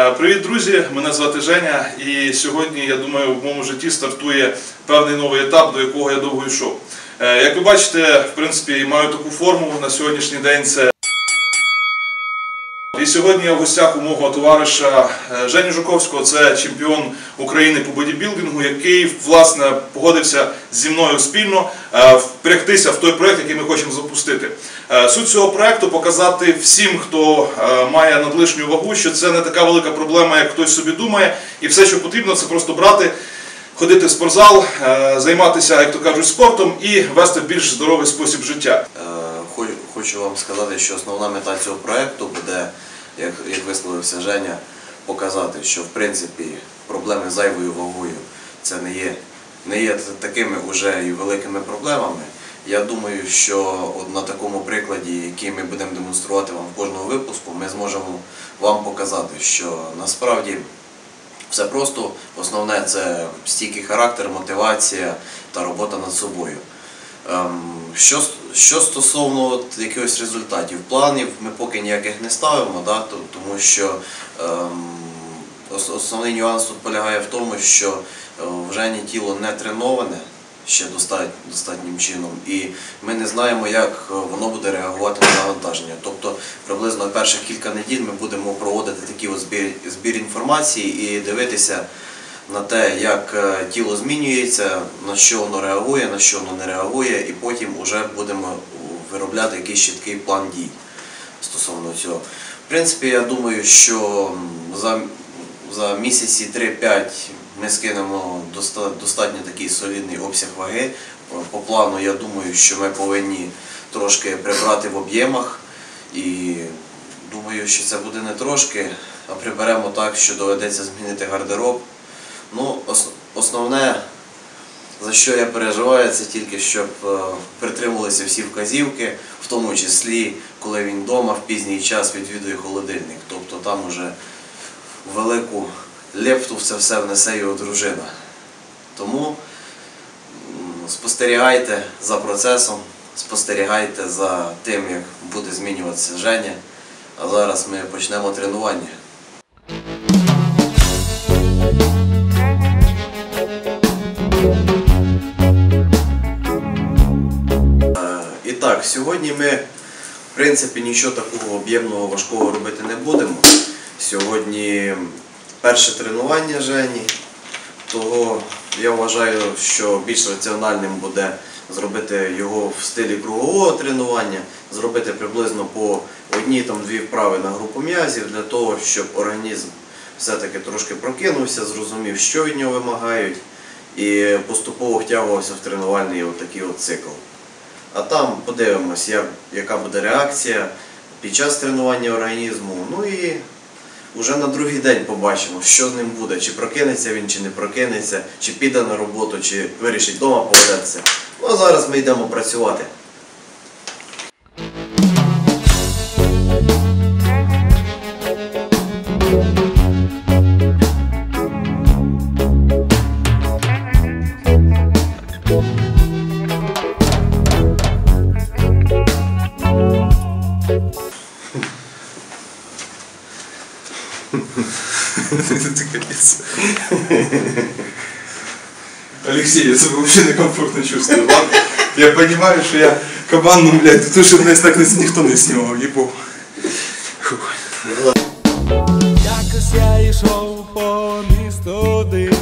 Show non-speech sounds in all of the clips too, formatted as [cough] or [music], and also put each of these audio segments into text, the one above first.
Е, Привіт, друзі! Мене звати Женя, і сьогодні, я думаю, в моєму житті стартує певний новий етап, до якого я довго йшов. Е, Як ви бачите, в принципі, маю таку форму на сьогоднішній день. Це і сьогодні я в гостях у мого товариша е, Жені Жуковського, це чемпіон України по бодібілдингу, який власне погодився зі мною спільно е, впрягтися в той проект, який ми хочемо запустити. Е, Суть цього проекту показати всім, хто має надлишню вагу, що це не така велика проблема, як хтось собі думає, і все, що потрібно, це просто брати. Ходити в спортзал, займатися, як то кажуть, спортом і вести більш здоровий спосіб життя. Хочу вам сказати, що основна мета цього проєкту буде, як, як висловився Женя, показати, що в принципі проблеми з зайвою вагою це не є, не є такими уже і великими проблемами. Я думаю, що от на такому прикладі, який ми будемо демонструвати вам в кожному випуску, ми зможемо вам показати, що насправді все просто основне це стійкий характер, мотивація та робота над собою. Ем, Що, що стосовно от якихось результатів, планів ми поки ніяких не ставимо, да, тому що ем, основний нюанс тут полягає в тому, що е, в Жені тіло не треноване ще достатнім чином, і ми не знаємо, як е, воно буде реагувати на навантаження. Тобто приблизно перших кілька неділь ми будемо проводити такий збір, збір інформації і дивитися на те, як е, тіло змінюється, на що воно реагує, на що воно не реагує, і потім вже будемо виробляти якийсь чіткий план дій стосовно цього. В принципі, я думаю, що за, за місяці 3-5 ми скинемо достатньо такий солідний обсяг ваги. По- По плану, я думаю, що ми повинні трошки прибрати в об'ємах. І думаю, що це буде не трошки, а приберемо так, що доведеться змінити гардероб. Ну, основне, за що я переживаю, це тільки щоб е, притримувалися всі вказівки, в тому числі, коли він вдома в пізній час відвідує холодильник. Тобто там уже велику лепту в це все внесе його дружина. Тому спостерігайте за процесом, спостерігайте за тим, як буде змінюватися Женя. А зараз ми почнемо тренування. Так, сьогодні ми, в принципі, нічого такого об'ємного важкого робити не будемо. Сьогодні перше тренування Жені, того я вважаю, що більш раціональним буде зробити його в стилі кругового тренування, зробити приблизно по одній-дві вправи на групу м'язів для того, щоб організм все-таки трошки прокинувся, зрозумів, що від нього вимагають, і поступово втягувався в тренувальний отакий от цикл. А там подивимось, як, яка буде реакція під час тренування організму. Ну і вже на другий день побачимо, що з ним буде, чи прокинеться він, чи не прокинеться, чи піде на роботу, чи вирішить вдома поведеться. Ну а зараз ми йдемо працювати. Капець. Алексей, я себе вообще некомфортно чувствую. Ладно, я понимаю, что я кабан, ну, блядь, тут же нас так ніхто не знімав, їбо. Якось я йшов по місту один,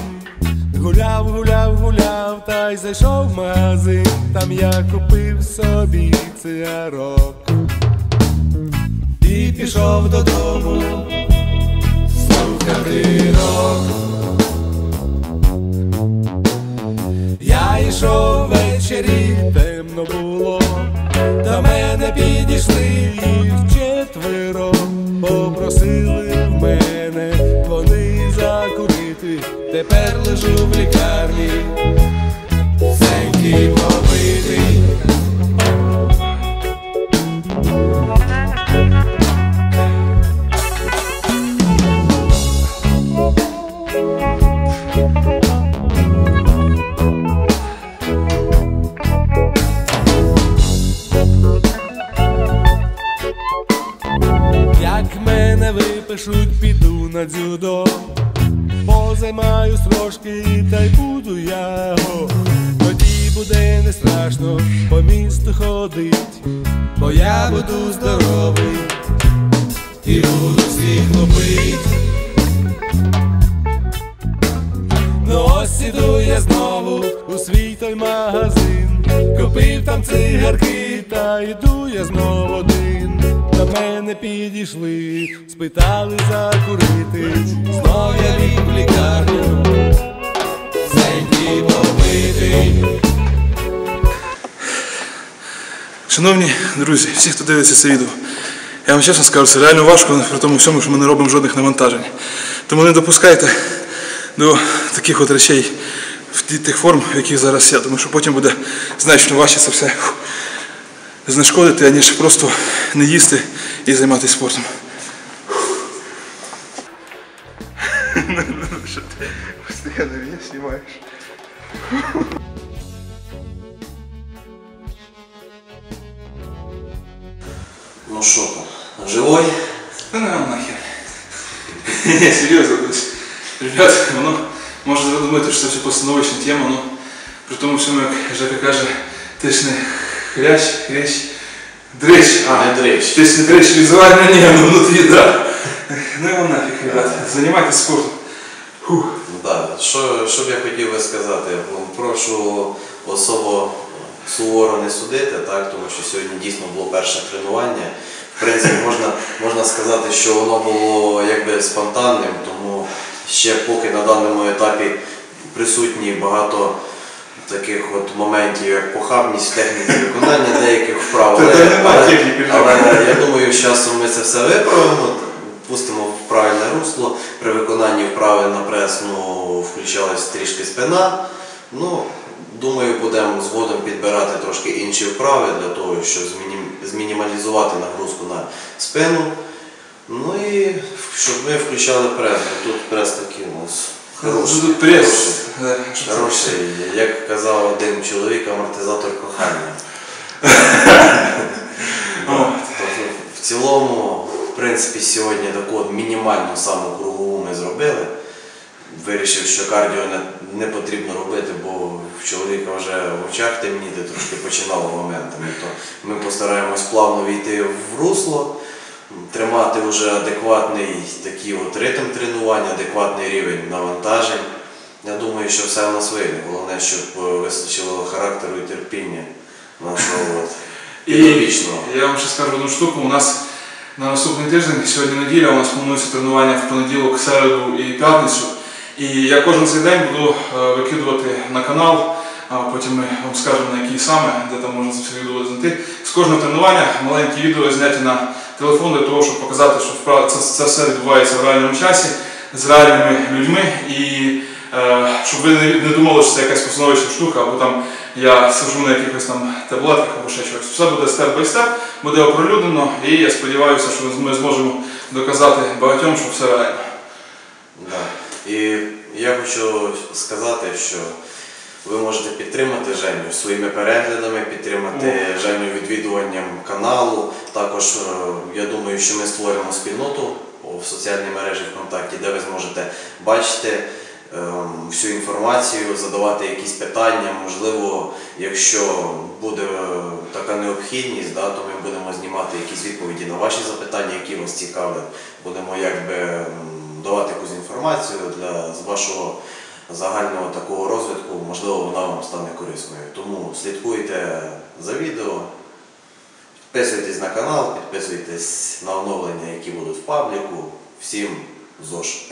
гуляв, гуляв, гуляв, та й зайшов в магазин. Там я купив собі цигарок і пішов додому κατήρω. Για ισό Підуть, піду на дзюдо. Позаймаюсь трошки, та й буду я го. Тоді буде не страшно по місту ходить, бо я буду здоровий і буду всіх ловить. Ну ось іду я знову у свій той магазин, купив там цигарки, та йду я знов один. До мене підійшли, спитали закурити, знов я в лікарню, зеньки побитий. Шановні друзі, всі, хто дивиться це відео, я вам чесно скажу, це реально важко при тому всьому, що ми не робимо жодних навантажень. Тому не допускайте до таких от речей в тих форм, в яких зараз я, тому що потім буде значно важче це все знешкодити, аніж просто не їсти і займатися спортом. Що ти постійно мене знімаєш? Ну що там, живой? Та не вам нахер. Ні, серйозно. тобто, Ребят, воно може задумати, що це все постановочна тема, але при тому всьому, як Жека каже, ти ж не хрящ, хрящ, дрищ. А, Не дрищ. Ти ж не дрищ візуально, ні, ну внутрі, да. Ну його нафіг, ребят. Займайтесь спортом. Фух. Да. Що, що б я хотів би сказати? Ну, Прошу особо суворо не судити, так, тому що сьогодні дійсно було перше тренування. В принципі, можна, можна сказати, що воно було якби спонтанним, тому ще поки на даному етапі присутні багато таких от моментів, як похабність в техніці виконання деяких вправ. Але, але- але я думаю, з часом ми це все виправимо, пустимо в правильне русло. При виконанні вправи на прес ну, включалась трішки спина. Ну, думаю, будемо згодом підбирати трошки інші вправи для того, щоб змінімалізувати нагрузку на спину. Ну і щоб ми включали прес. бо Тут прес такий у нас хороший. Тут прес. Хороший, як казав один чоловік, амортизатор кохання. [laughs] Тобто, В цілому, в принципі, сьогодні таку от мінімальну саму кругову ми зробили. Вирішив, що кардіо не, не потрібно робити, бо в чоловіка вже в очах темніти трошки починало моментами. То ми постараємось плавно війти в русло, тримати вже адекватний такий от ритм тренування, адекватний рівень навантажень. Я думаю, що все в нас вийде. Головне, щоб е, вистачило характеру і терпіння нашого от І я вам ще скажу одну штуку. У нас на наступний тиждень, сьогодні неділя, у нас планується тренування в понеділок, середу і п'ятницю. І я кожен цей день буду е, викидувати на канал, а потім ми вам скажемо на який саме, де там можна це все відео знайти. З кожного тренування маленькі відео зняті на телефон для того, щоб показати, що це, це все відбувається в реальному часі з реальними людьми. І е, щоб ви не, думали, що це якась постановочна штука, або там я сижу на якихось там таблетках або ще щось. Все буде степ бай степ, буде оприлюднено, і я сподіваюся, що ми зможемо доказати багатьом, що все реально. Да. І я хочу сказати, що ви можете підтримати Женю своїми переглядами, підтримати Женю відвідуванням каналу. Також е, я думаю, що ми створимо спільноту в соціальній мережі ВКонтакті, де ви зможете бачити ем, всю інформацію, задавати якісь питання. Можливо, якщо буде е, така необхідність, да, то ми будемо знімати якісь відповіді на ваші запитання, які вас цікавлять. Будемо якби давати якусь інформацію для з вашого загального такого розвитку, можливо, вона вам стане корисною. Тому слідкуйте за відео, підписуйтесь на канал, підписуйтесь на оновлення, які будуть в пабліку. Всім ЗОЖ!